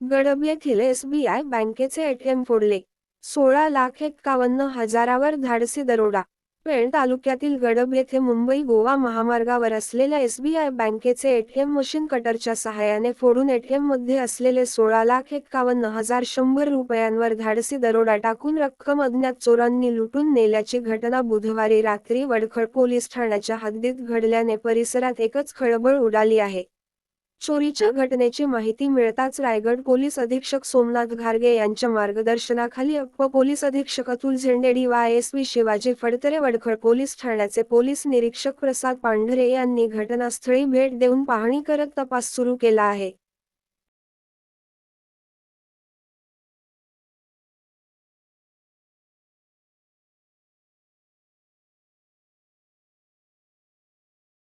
गडब येथील एसबीआय बँकेचे एटीएम फोडले. सोळा लाख एक्कावन्न हजारावर धाडसी दरोडा. पेण तालुक्यातील गडब येथे मुंबई गोवा महामार्गावर असलेल्या एसबीआय बँकेचे एटीएम मशीन कटरच्या सहाय्याने फोडून एटीएममध्ये असलेले सोळा लाख एक्कावन्न हजार शंभर रुपयांवर धाडसी दरोडा टाकून रक्कम अज्ञात चोरांनी लुटून नेल्याची घटना बुधवारी रात्री वडखळ पोलीस ठाण्याच्या हद्दीत घडल्याने परिसरात एकच खळबळ उडाली आहे. चोरीच्या घटनेची माहिती मिळताच रायगड पोलीस अधीक्षक सोमनाथ घारगे यांच्या मार्गदर्शनाखाली अप्प पोलीस अधीक्षक Atul Zende Y S Shivaji Phadtare Vadkhal police ठाण्याचे पोलीस निरीक्षक प्रसाद पांढरे यांनी घटनास्थळी भेट देऊन पाहणी करत तपास सुरू केला आहे.